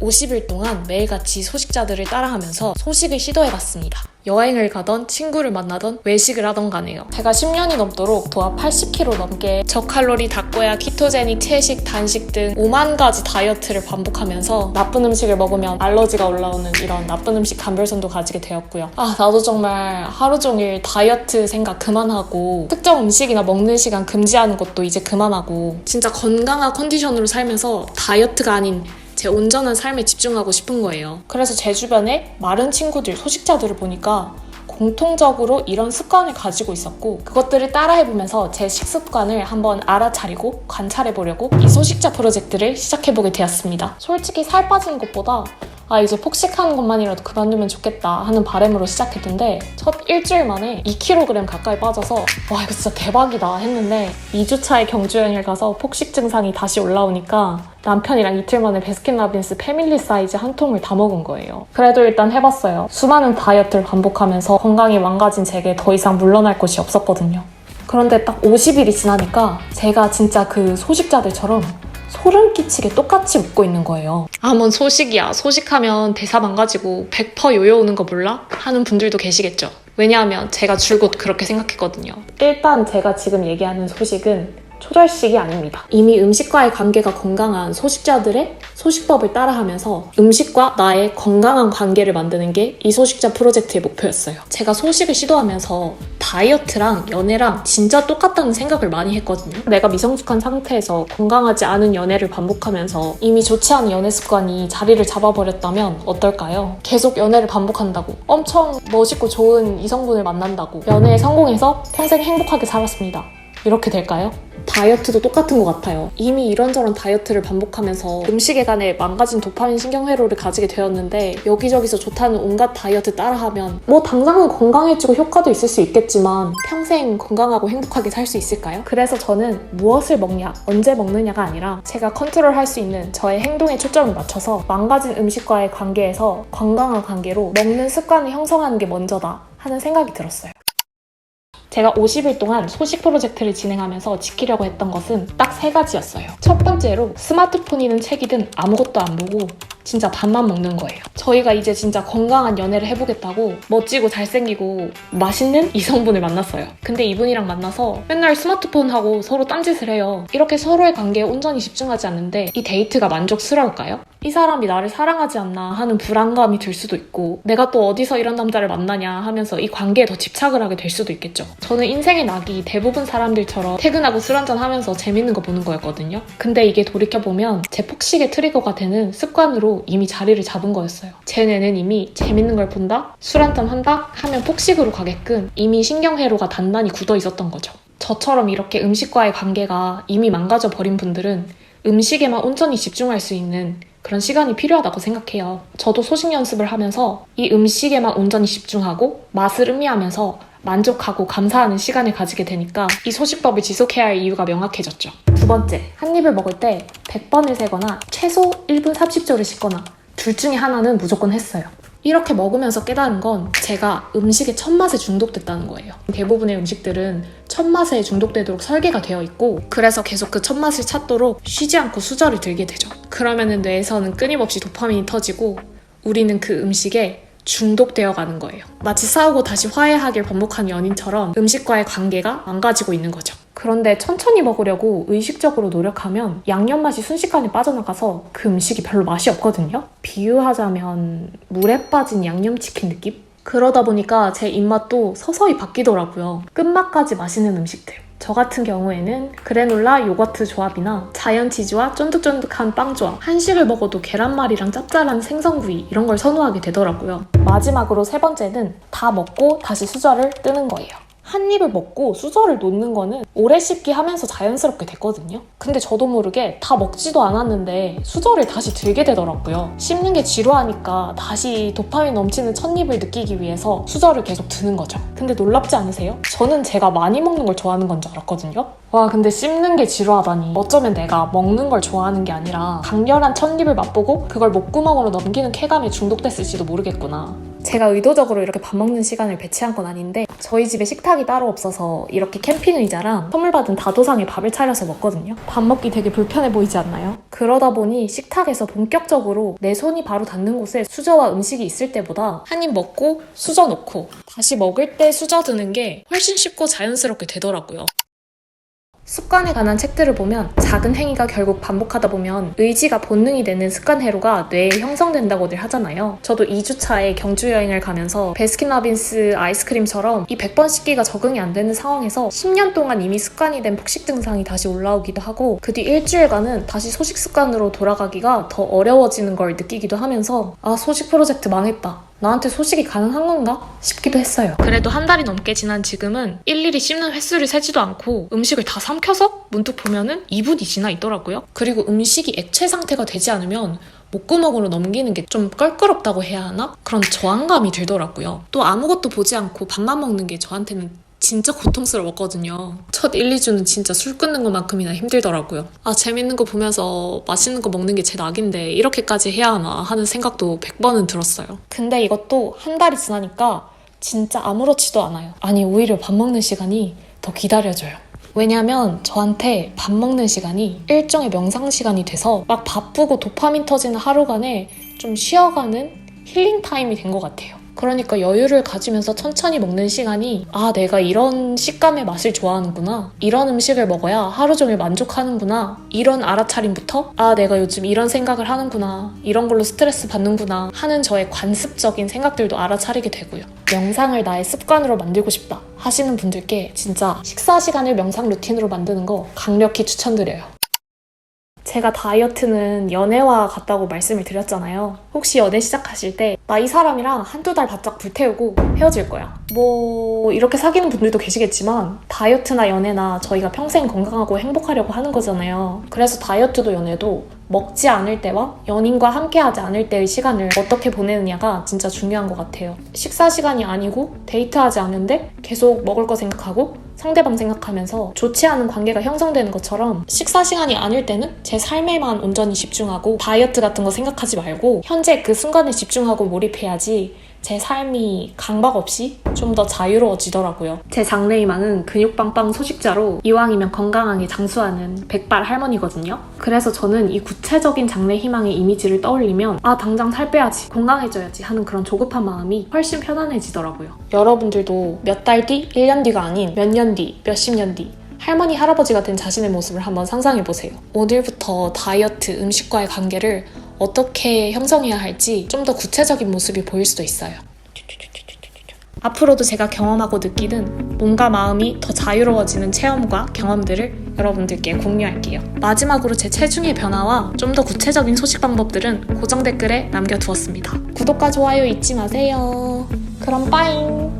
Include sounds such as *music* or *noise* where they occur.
50일 동안 매일같이 소식자들을 따라하면서 소식을 시도해봤습니다. 여행을 가던 친구를 만나던 외식을 하던 간에요. 제가 10년이 넘도록 도합 80kg 넘게 저칼로리 닭고야 키토제닉 채식 단식 등 5만 가지 다이어트를 반복하면서 나쁜 음식을 먹으면 알러지가 올라오는 이런 나쁜 음식 감별선도 가지게 되었고요. 아 나도 정말 하루 종일 다이어트 생각 그만하고 특정 음식이나 먹는 시간 금지하는 것도 이제 그만하고 진짜 건강한 컨디션으로 살면서 다이어트가 아닌 제 온전한 삶에 집중하고 싶은 거예요. 그래서 제 주변에 마른 친구들, 소식자들을 보니까 공통적으로 이런 습관을 가지고 있었고 그것들을 따라해보면서 제 식습관을 한번 알아차리고 관찰해보려고 이 소식자 프로젝트를 시작해보게 되었습니다. 솔직히 살 빠지는 것보다 아 이제 폭식하는 것만이라도 그만두면 좋겠다 하는 바람으로 시작했는데 첫 일주일 만에 2kg 가까이 빠져서 와 이거 진짜 대박이다 했는데 2주차에 경주 여행을 가서 폭식 증상이 다시 올라오니까 남편이랑 이틀 만에 베스킨라빈스 패밀리 사이즈 한 통을 다 먹은 거예요. 그래도 일단 해봤어요. 수많은 다이어트를 반복하면서 건강이 망가진 제게 더 이상 물러날 곳이 없었거든요. 그런데 딱 50일이 지나니까 제가 진짜 그 소식자들처럼 소름 끼치게 똑같이 웃고 있는 거예요. 아, 뭔 소식이야. 소식하면 대사 망가지고 100% 요요 오는 거 몰라? 하는 분들도 계시겠죠. 왜냐하면 제가 줄곧 그렇게 생각했거든요. 일단 제가 지금 얘기하는 소식은 초절식이 아닙니다. 이미 음식과의 관계가 건강한 소식자들의 소식법을 따라하면서 음식과 나의 건강한 관계를 만드는 게 이 소식자 프로젝트의 목표였어요. 제가 소식을 시도하면서 다이어트랑 연애랑 진짜 똑같다는 생각을 많이 했거든요. 내가 미성숙한 상태에서 건강하지 않은 연애를 반복하면서 이미 좋지 않은 연애 습관이 자리를 잡아버렸다면 어떨까요? 계속 연애를 반복한다고 엄청 멋있고 좋은 이성분을 만난다고 연애에 성공해서 평생 행복하게 살았습니다. 이렇게 될까요? 다이어트도 똑같은 것 같아요. 이미 이런저런 다이어트를 반복하면서 음식에 관해 망가진 도파민 신경회로를 가지게 되었는데 여기저기서 좋다는 온갖 다이어트 따라하면 뭐 당장은 건강해지고 효과도 있을 수 있겠지만 평생 건강하고 행복하게 살 수 있을까요? 그래서 저는 무엇을 먹냐, 언제 먹느냐가 아니라 제가 컨트롤할 수 있는 저의 행동에 초점을 맞춰서 망가진 음식과의 관계에서 건강한 관계로 먹는 습관을 형성하는 게 먼저다 하는 생각이 들었어요. 제가 50일 동안 소식 프로젝트를 진행하면서 지키려고 했던 것은 딱 세 가지였어요. 첫 번째로 스마트폰이든 책이든 아무것도 안 보고 진짜 밥만 먹는 거예요. 저희가 이제 진짜 건강한 연애를 해보겠다고 멋지고 잘생기고 맛있는 *laughs* 이성분을 만났어요. 근데 이분이랑 만나서 맨날 스마트폰 하고 서로 딴짓을 해요. 이렇게 서로의 관계에 온전히 집중하지 않는데 이 데이트가 만족스러울까요? 이 사람이 나를 사랑하지 않나 하는 불안감이 들 수도 있고 내가 또 어디서 이런 남자를 만나냐 하면서 이 관계에 더 집착을 하게 될 수도 있겠죠. 저는 인생의 낙이 대부분 사람들처럼 퇴근하고 술 한잔 하면서 재밌는 거 보는 거였거든요. 근데 이게 돌이켜보면 제 폭식의 트리거가 되는 습관으로 이미 자리를 잡은 거였어요. 제 뇌는 이미 재밌는 걸 본다, 술 한잔 한다 하면 폭식으로 가게끔 이미 신경회로가 단단히 굳어 있었던 거죠. 저처럼 이렇게 음식과의 관계가 이미 망가져 버린 분들은 음식에만 온전히 집중할 수 있는 그런 시간이 필요하다고 생각해요. 저도 소식 연습을 하면서 이 음식에만 온전히 집중하고 맛을 음미하면서 만족하고 감사하는 시간을 가지게 되니까 이 소식법을 지속해야 할 이유가 명확해졌죠. 두 번째, 한 입을 먹을 때 100번을 세거나 최소 1분 30초를 씻거나 둘 중에 하나는 무조건 했어요. 이렇게 먹으면서 깨달은 건 제가 음식의 첫맛에 중독됐다는 거예요. 대부분의 음식들은 첫맛에 중독되도록 설계가 되어 있고 그래서 계속 그 첫맛을 찾도록 쉬지 않고 수저를 들게 되죠. 그러면은 뇌에서는 끊임없이 도파민이 터지고 우리는 그 음식에 중독되어 가는 거예요. 마치 싸우고 다시 화해하길 반복한 연인처럼 음식과의 관계가 망가지고 있는 거죠. 그런데 천천히 먹으려고 의식적으로 노력하면 양념 맛이 순식간에 빠져나가서 그 음식이 별로 맛이 없거든요. 비유하자면 물에 빠진 양념치킨 느낌? 그러다 보니까 제 입맛도 서서히 바뀌더라고요. 끝맛까지 맛있는 음식들. 저 같은 경우에는 그래놀라 요거트 조합이나 자연 치즈와 쫀득쫀득한 빵 조합, 한식을 먹어도 계란말이랑 짭짤한 생선구이 이런 걸 선호하게 되더라고요. 마지막으로 세 번째는 다 먹고 다시 수저를 뜨는 거예요. 한 입을 먹고 수저를 놓는 거는 오래 씹기 하면서 자연스럽게 됐거든요. 근데 저도 모르게 다 먹지도 않았는데 수저를 다시 들게 되더라고요. 씹는 게 지루하니까 다시 도파민 넘치는 첫 입을 느끼기 위해서 수저를 계속 드는 거죠. 근데 놀랍지 않으세요? 저는 제가 많이 먹는 걸 좋아하는 건 줄 알았거든요. 와 근데 씹는 게 지루하다니 어쩌면 내가 먹는 걸 좋아하는 게 아니라 강렬한 첫 입을 맛보고 그걸 목구멍으로 넘기는 쾌감에 중독됐을지도 모르겠구나. 제가 의도적으로 이렇게 밥 먹는 시간을 배치한 건 아닌데 저희 집에 식탁이 따로 없어서 이렇게 캠핑 의자랑 선물 받은 다도상에 밥을 차려서 먹거든요. 밥 먹기 되게 불편해 보이지 않나요? 그러다 보니 식탁에서 본격적으로 내 손이 바로 닿는 곳에 수저와 음식이 있을 때보다 한 입 먹고 수저 놓고 다시 먹을 때 수저 드는 게 훨씬 쉽고 자연스럽게 되더라고요. 습관에 관한 책들을 보면 작은 행위가 결국 반복하다 보면 의지가 본능이 되는 습관 회로가 뇌에 형성된다고들 하잖아요. 저도 2주차에 경주 여행을 가면서 베스킨라빈스 아이스크림처럼 이 100번 씻기가 적응이 안 되는 상황에서 10년 동안 이미 습관이 된 폭식 증상이 다시 올라오기도 하고 그 뒤 일주일간은 다시 소식 습관으로 돌아가기가 더 어려워지는 걸 느끼기도 하면서 아 소식 프로젝트 망했다. 나한테 소식이 가능한 건가? 싶기도 했어요. 그래도 한 달이 넘게 지난 지금은 일일이 씹는 횟수를 세지도 않고 음식을 다 삼켜서 문득 보면은 2분이 지나 있더라고요. 그리고 음식이 액체 상태가 되지 않으면 목구멍으로 넘기는 게 좀 껄끄럽다고 해야 하나? 그런 저항감이 들더라고요. 또 아무것도 보지 않고 밥만 먹는 게 저한테는 진짜 고통스러웠거든요. 첫 1, 2주는 진짜 술 끊는 것만큼이나 힘들더라고요. 아, 재밌는 거 보면서 맛있는 거 먹는 게 제 낙인데 이렇게까지 해야 하나 하는 생각도 100번은 들었어요. 근데 이것도 한 달이 지나니까 진짜 아무렇지도 않아요. 아니, 오히려 밥 먹는 시간이 더 기다려져요. 왜냐면 저한테 밥 먹는 시간이 일종의 명상 시간이 돼서 막 바쁘고 도파민 터지는 하루간에 좀 쉬어가는 힐링 타임이 된 것 같아요. 그러니까 여유를 가지면서 천천히 먹는 시간이 아 내가 이런 식감의 맛을 좋아하는구나. 이런 음식을 먹어야 하루 종일 만족하는구나. 이런 알아차림부터 아 내가 요즘 이런 생각을 하는구나. 이런 걸로 스트레스 받는구나. 하는 저의 관습적인 생각들도 알아차리게 되고요. 명상을 나의 습관으로 만들고 싶다 하시는 분들께 진짜 식사 시간을 명상 루틴으로 만드는 거 강력히 추천드려요. 제가 다이어트는 연애와 같다고 말씀을 드렸잖아요. 혹시 연애 시작하실 때 나 이 사람이랑 한두 달 바짝 불태우고 헤어질 거야. 뭐 이렇게 사귀는 분들도 계시겠지만 다이어트나 연애나 저희가 평생 건강하고 행복하려고 하는 거잖아요. 그래서 다이어트도 연애도 먹지 않을 때와 연인과 함께하지 않을 때의 시간을 어떻게 보내느냐가 진짜 중요한 것 같아요. 식사 시간이 아니고 데이트하지 않은데 계속 먹을 거 생각하고 상대방 생각하면서 좋지 않은 관계가 형성되는 것처럼 식사 시간이 아닐 때는 제 삶에만 온전히 집중하고 다이어트 같은 거 생각하지 말고 현재 그 순간에 집중하고 몰입해야지 제 삶이 강박 없이 좀 더 자유로워지더라고요. 제 장래희망은 근육빵빵 소식자로 이왕이면 건강하게 장수하는 백발 할머니거든요. 그래서 저는 이 구체적인 장래희망의 이미지를 떠올리면 아 당장 살 빼야지 건강해져야지 하는 그런 조급한 마음이 훨씬 편안해지더라고요. 여러분들도 몇 달 뒤, 1년 뒤가 아닌 몇 년 뒤, 몇십 년 뒤 할머니, 할아버지가 된 자신의 모습을 한번 상상해 보세요. 오늘부터 다이어트, 음식과의 관계를 어떻게 형성해야 할지 좀 더 구체적인 모습이 보일 수도 있어요. 앞으로도 제가 경험하고 느끼는 몸과 마음이 더 자유로워지는 체험과 경험들을 여러분들께 공유할게요. 마지막으로 제 체중의 변화와 좀 더 구체적인 소식 방법들은 고정 댓글에 남겨두었습니다. 구독과 좋아요 잊지 마세요. 그럼 빠잉!